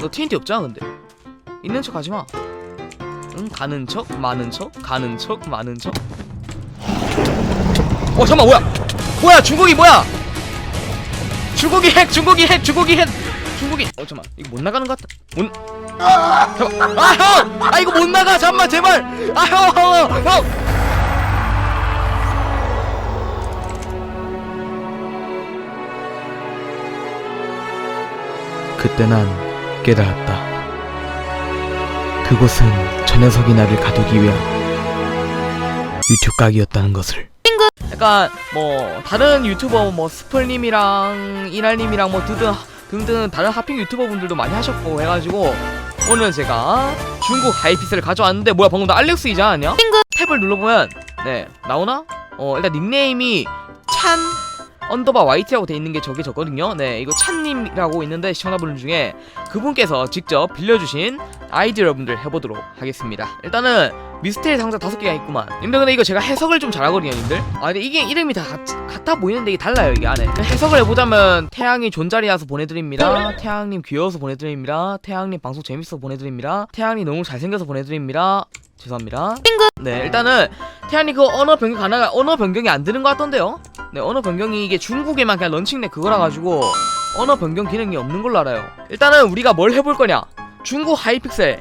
너 TNT 없잖아 근데 있는 척 하지 마. 응 가는 척 많은 척 가는 척 많은 척. 어 잠만 뭐야? 뭐야 중국이 뭐야? 중국이 핵 중국이 핵 중국이 핵 중국이 어 잠만 이거 못 나가는 것 같다. 못아 형! 아 이거 못 나가 잠만 제발 아형 형! 형! 그때 난 깨달았다. 그곳은 저 녀석이 나를 가두기 위한 유튜브 각이었다는 것을. 약간 뭐 다른 유튜버 뭐 스플님이랑 이날님이랑 뭐 등등 등등 다른 하핑 유튜버 분들도 많이 하셨고 해가지고 오늘 제가 중국 하이피스를 가져왔는데 뭐야 방금 나 알렉스 이지 않았냐? 탭을 눌러보면 네 나오나? 어 일단 닉네임이 찬 언더바 YT라고 돼 있는 게 저게 저거든요. 네, 이거 찬님이라고 있는데 시청자분 중에 그분께서 직접 빌려주신 아이디 여러분들 해보도록 하겠습니다. 일단은 미스테리 상자 다섯 개가 있구만. 님들 근데 이거 제가 해석을 좀 잘하거든요, 님들. 아 근데 이게 이름이 다 같, 같아 보이는데 이게 달라요 이게 안에. 해석을 해보자면 태양이 존잘이라서 보내드립니다. 태양님 귀여워서 보내드립니다. 태양님 방송 재밌어서 보내드립니다. 태양님 너무 잘생겨서 보내드립니다. 죄송합니다. 네, 일단은 태양님 그 언어 변경 가능 언어 변경이 안 되는 것 같던데요. 네, 언어 변경이 이게 중국에만 그냥 런칭된 그거라 가지고 언어 변경 기능이 없는 걸로 알아요. 일단은 우리가 뭘 해볼 거냐? 중국 하이픽셀의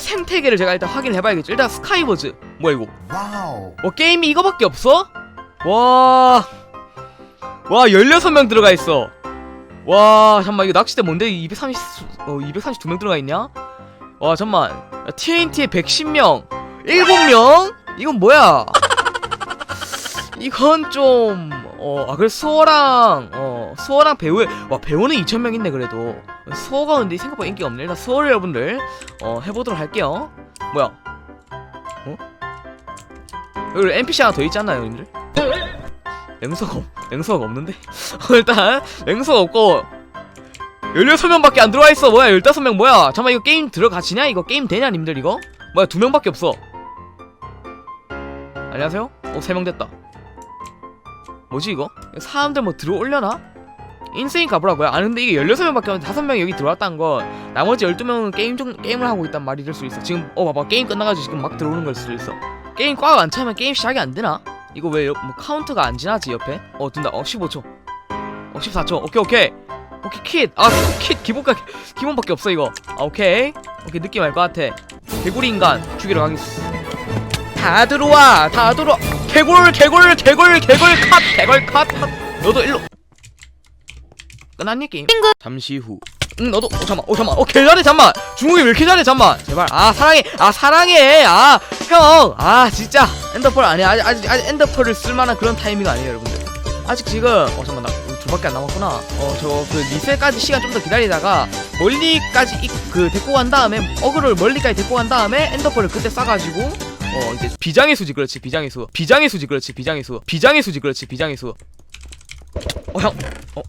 생태계를 제가 일단 확인해 봐야겠죠. 일단 스카이버즈. 뭐야 이거? 와우. 와 게임이 이거밖에 없어? 와. 와 16명 들어가 있어. 와 잠만 이거 낚싯대 뭔데 230 어, 232명 들어가 있냐? 와 잠만 TNT에 110명 7명? 이건 뭐야? 이건 좀 어, 아 그래 수호랑 어 수호랑 배우 와 배우는 2,000명 있네 그래도 수호가 근데 생각보다 인기가 없네 일단 수호 여러분들 어 해보도록 할게요 뭐야 어? 여기 NPC 하나 더 않나요 님들? 랭서가 없, 랭서가 없는데? 어, 일단 랭서가 없고 16명밖에 안 들어와 있어 뭐야 15명 뭐야 잠깐만 이거 게임 들어가지냐 이거 게임 되냐 님들 이거? 뭐야 2명밖에 없어 안녕하세요? 어 3명 됐다 뭐지 이거? 사람들 뭐 들어올려나? 인세인 가보라고요? 아 근데 이게 16명밖에 없는데 5명이 여기 들어왔다는 건 나머지 12명은 게임 중 게임을 하고 있단 말이 될 수 있어. 지금 어 봐봐. 게임 끝나가지고 지금 막 들어오는 걸 수도 있어. 게임 꽉 안 차면 게임 시작이 안 되나? 이거 왜 뭐 카운트가 안 지나지 옆에? 어 된다. 어 15초. 어 14초. 오케이 오케이. 오케이 킷 아 킷. 기본가 기본밖에 없어 이거. 아 오케이. 오케이 느낌 알 것 같아. 개구리 인간 죽이러 가겠어 다 들어와. 다 들어와 개굴 개굴 개굴 개굴 컷 개굴 컷. 컷. 너도 일로. 끝났니 게임? 잠시 후. 응 너도. 어 잠만. 어 잠만. 어 개잘해 잠만. 중국이 왜 이렇게 잘해 잠만? 제발. 아 사랑해. 아 사랑해. 아 형. 아 진짜. 엔더펄 아니야. 아직 아직, 아직 엔더펄을 쓸만한 그런 타이밍 아니에요 여러분들. 아직 지금 어 잠만. 나 우리 둘밖에 안 남았구나. 어 저 그 리셀까지 시간 좀 더 기다리다가 멀리까지 이, 그 데리고 간 다음에 어그를 멀리까지 데리고 간 다음에 엔더펄을 그때 싸가지고 어 이제 비장의 수지 그렇지. 비장의 수. 비장의 수지 그렇지. 비장의 수. 비장의 수지 그렇지. 비장의 수어형. 어